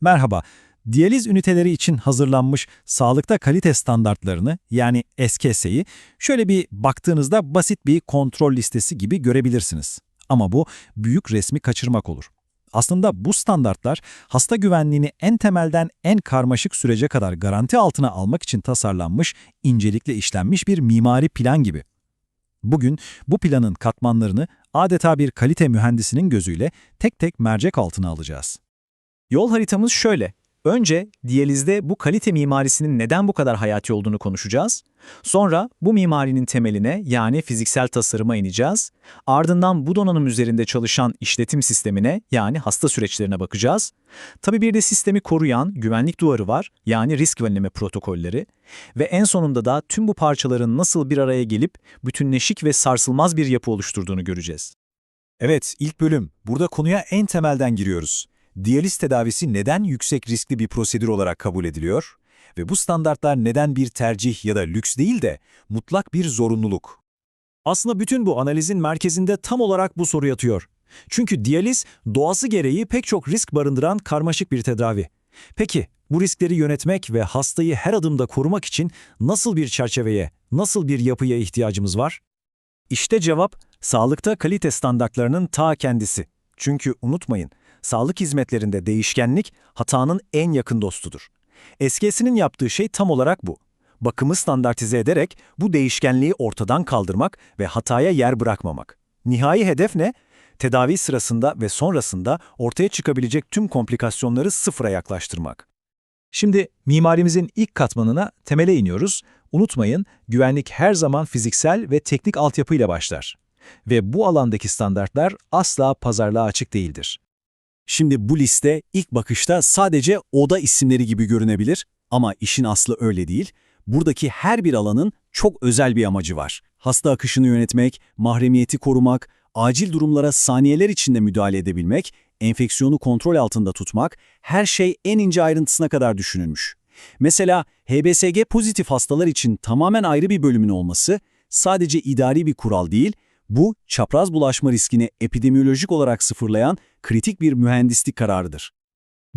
Merhaba, diyaliz üniteleri için hazırlanmış sağlıkta kalite standartlarını yani SKS'yi şöyle bir baktığınızda basit bir kontrol listesi gibi görebilirsiniz. Ama bu büyük resmi kaçırmak olur. Aslında bu standartlar hasta güvenliğini en temelden en karmaşık sürece kadar garanti altına almak için tasarlanmış, incelikle işlenmiş bir mimari plan gibi. Bugün bu planın katmanlarını adeta bir kalite mühendisinin gözüyle tek tek mercek altına alacağız. Yol haritamız şöyle. Önce diyalizde bu kalite mimarisinin neden bu kadar hayati olduğunu konuşacağız. Sonra bu mimarinin temeline yani fiziksel tasarıma ineceğiz. Ardından bu donanım üzerinde çalışan işletim sistemine yani hasta süreçlerine bakacağız. Tabii bir de sistemi koruyan güvenlik duvarı var yani risk önleme protokolleri. Ve en sonunda da tüm bu parçaların nasıl bir araya gelip bütünleşik ve sarsılmaz bir yapı oluşturduğunu göreceğiz. Evet, ilk bölüm. Burada konuya en temelden giriyoruz. Diyaliz tedavisi neden yüksek riskli bir prosedür olarak kabul ediliyor? Ve bu standartlar neden bir tercih ya da lüks değil de mutlak bir zorunluluk? Aslında bütün bu analizin merkezinde tam olarak bu soru yatıyor. Çünkü diyaliz doğası gereği pek çok risk barındıran karmaşık bir tedavi. Peki bu riskleri yönetmek ve hastayı her adımda korumak için nasıl bir çerçeveye, nasıl bir yapıya ihtiyacımız var? İşte cevap, sağlıkta kalite standartlarının ta kendisi. Çünkü unutmayın, sağlık hizmetlerinde değişkenlik hatanın en yakın dostudur. SKS'nin yaptığı şey tam olarak bu. Bakımı standartize ederek bu değişkenliği ortadan kaldırmak ve hataya yer bırakmamak. Nihai hedef ne? Tedavi sırasında ve sonrasında ortaya çıkabilecek tüm komplikasyonları sıfıra yaklaştırmak. Şimdi mimarimizin ilk katmanına temele iniyoruz. Unutmayın, güvenlik her zaman fiziksel ve teknik altyapıyla başlar. Ve bu alandaki standartlar asla pazarlığa açık değildir. Şimdi bu liste ilk bakışta sadece oda isimleri gibi görünebilir ama işin aslı öyle değil. Buradaki her bir alanın çok özel bir amacı var. Hasta akışını yönetmek, mahremiyeti korumak, acil durumlara saniyeler içinde müdahale edebilmek, enfeksiyonu kontrol altında tutmak, her şey en ince ayrıntısına kadar düşünülmüş. Mesela HBSG pozitif hastalar için tamamen ayrı bir bölümün olması sadece idari bir kural değil, bu çapraz bulaşma riskini epidemiyolojik olarak sıfırlayan kritik bir mühendislik kararıdır.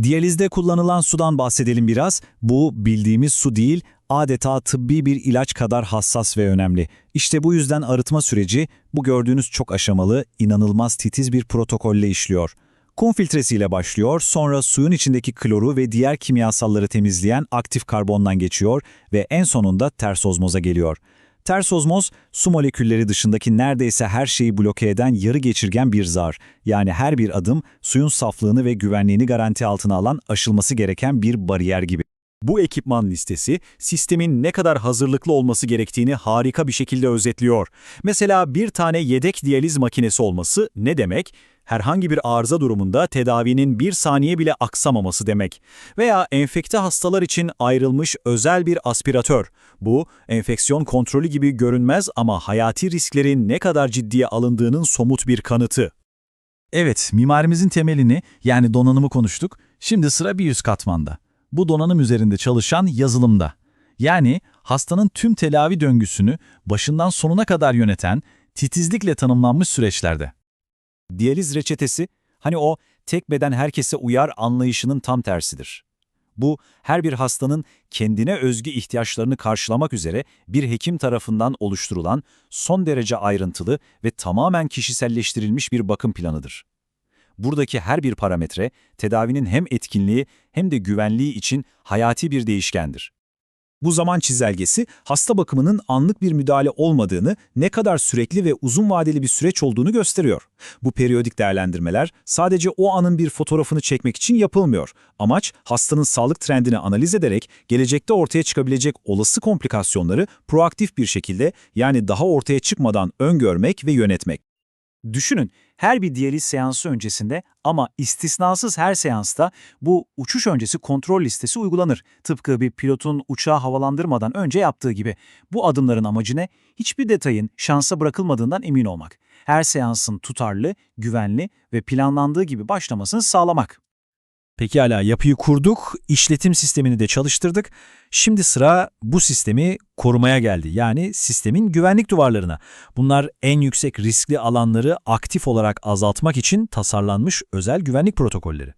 Diyalizde kullanılan sudan bahsedelim biraz. Bu bildiğimiz su değil, adeta tıbbi bir ilaç kadar hassas ve önemli. İşte bu yüzden arıtma süreci bu gördüğünüz çok aşamalı, inanılmaz titiz bir protokolle işliyor. Kum filtresiyle başlıyor, sonra suyun içindeki kloru ve diğer kimyasalları temizleyen aktif karbondan geçiyor ve en sonunda ters ozmoza geliyor. Ters ozmoz, su molekülleri dışındaki neredeyse her şeyi bloke eden yarı geçirgen bir zar. Yani her bir adım suyun saflığını ve güvenliğini garanti altına alan aşılması gereken bir bariyer gibi. Bu ekipman listesi, sistemin ne kadar hazırlıklı olması gerektiğini harika bir şekilde özetliyor. Mesela bir tane yedek diyaliz makinesi olması ne demek? Herhangi bir arıza durumunda tedavinin bir saniye bile aksamaması demek. Veya enfekte hastalar için ayrılmış özel bir aspiratör. Bu, enfeksiyon kontrolü gibi görünmez ama hayati risklerin ne kadar ciddiye alındığının somut bir kanıtı. Evet, mimarimizin temelini yani donanımı konuştuk. Şimdi sıra bir üst katmanda. Bu donanım üzerinde çalışan yazılımda. Yani hastanın tüm telavi döngüsünü başından sonuna kadar yöneten, titizlikle tanımlanmış süreçlerde. Diyaliz reçetesi, hani o tek beden herkese uyar anlayışının tam tersidir. Bu, her bir hastanın kendine özgü ihtiyaçlarını karşılamak üzere bir hekim tarafından oluşturulan son derece ayrıntılı ve tamamen kişiselleştirilmiş bir bakım planıdır. Buradaki her bir parametre, tedavinin hem etkinliği hem de güvenliği için hayati bir değişkendir. Bu zaman çizelgesi, hasta bakımının anlık bir müdahale olmadığını, ne kadar sürekli ve uzun vadeli bir süreç olduğunu gösteriyor. Bu periyodik değerlendirmeler sadece o anın bir fotoğrafını çekmek için yapılmıyor. Amaç, hastanın sağlık trendini analiz ederek gelecekte ortaya çıkabilecek olası komplikasyonları proaktif bir şekilde yani daha ortaya çıkmadan öngörmek ve yönetmek. Düşünün, her bir diyaliz seansı öncesinde ama istisnasız her seansta bu uçuş öncesi kontrol listesi uygulanır. Tıpkı bir pilotun uçağı havalandırmadan önce yaptığı gibi. Bu adımların amacı ne? Hiçbir detayın şansa bırakılmadığından emin olmak. Her seansın tutarlı, güvenli ve planlandığı gibi başlamasını sağlamak. Pekala yapıyı kurduk, işletim sistemini de çalıştırdık. Şimdi sıra bu sistemi korumaya geldi. Yani sistemin güvenlik duvarlarına. Bunlar en yüksek riskli alanları aktif olarak azaltmak için tasarlanmış özel güvenlik protokolleri.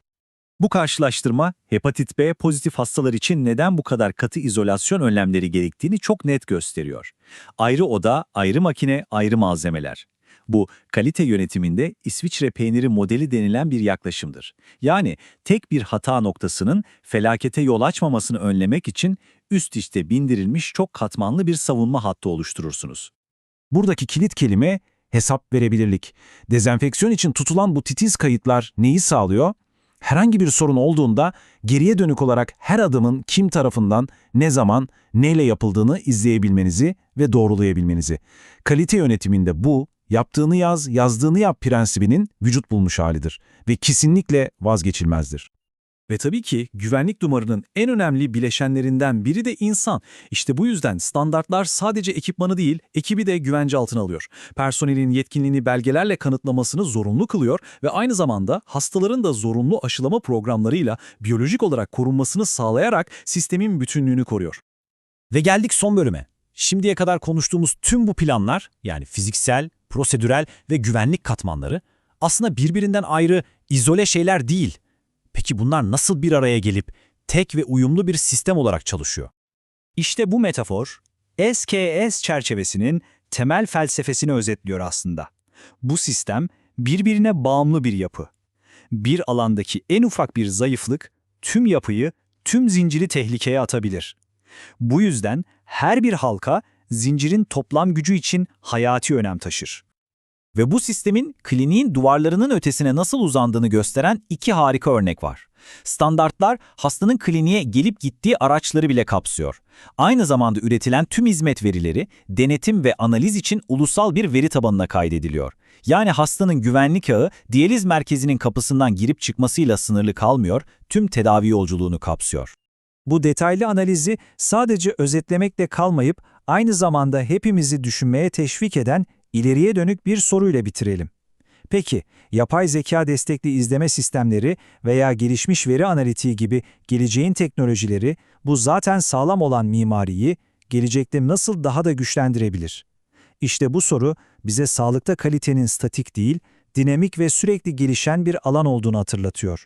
Bu karşılaştırma, hepatit B pozitif hastalar için neden bu kadar katı izolasyon önlemleri gerektiğini çok net gösteriyor. Ayrı oda, ayrı makine, ayrı malzemeler. Bu, kalite yönetiminde İsviçre peyniri modeli denilen bir yaklaşımdır. Yani tek bir hata noktasının felakete yol açmamasını önlemek için üst üste bindirilmiş çok katmanlı bir savunma hattı oluşturursunuz. Buradaki kilit kelime hesap verebilirlik. Dezenfeksiyon için tutulan bu titiz kayıtlar neyi sağlıyor? Herhangi bir sorun olduğunda geriye dönük olarak her adımın kim tarafından, ne zaman, neyle yapıldığını izleyebilmenizi ve doğrulayabilmenizi. Kalite yönetiminde bu, yaptığını yaz, yazdığını yap prensibinin vücut bulmuş halidir ve kesinlikle vazgeçilmezdir. Ve tabii ki güvenlik duvarının en önemli bileşenlerinden biri de insan. İşte bu yüzden standartlar sadece ekipmanı değil, ekibi de güvence altına alıyor. Personelin yetkinliğini belgelerle kanıtlamasını zorunlu kılıyor ve aynı zamanda hastaların da zorunlu aşılama programlarıyla biyolojik olarak korunmasını sağlayarak sistemin bütünlüğünü koruyor. Ve geldik son bölüme. Şimdiye kadar konuştuğumuz tüm bu planlar, yani fiziksel, prosedürel ve güvenlik katmanları aslında birbirinden ayrı, izole şeyler değil. Peki bunlar nasıl bir araya gelip tek ve uyumlu bir sistem olarak çalışıyor? İşte bu metafor, SKS çerçevesinin temel felsefesini özetliyor aslında. Bu sistem birbirine bağımlı bir yapı. Bir alandaki en ufak bir zayıflık tüm yapıyı, tüm zinciri tehlikeye atabilir. Bu yüzden her bir halka zincirin toplam gücü için hayati önem taşır. Ve bu sistemin kliniğin duvarlarının ötesine nasıl uzandığını gösteren iki harika örnek var. Standartlar hastanın kliniğe gelip gittiği araçları bile kapsıyor. Aynı zamanda üretilen tüm hizmet verileri denetim ve analiz için ulusal bir veri tabanına kaydediliyor. Yani hastanın güvenlik ağı diyaliz merkezinin kapısından girip çıkmasıyla sınırlı kalmıyor, tüm tedavi yolculuğunu kapsıyor. Bu detaylı analizi sadece özetlemekle kalmayıp aynı zamanda hepimizi düşünmeye teşvik eden ileriye dönük bir soruyla bitirelim. Peki, yapay zeka destekli izleme sistemleri veya gelişmiş veri analitiği gibi geleceğin teknolojileri bu zaten sağlam olan mimariyi gelecekte nasıl daha da güçlendirebilir? İşte bu soru bize sağlıkta kalitenin statik değil, dinamik ve sürekli gelişen bir alan olduğunu hatırlatıyor.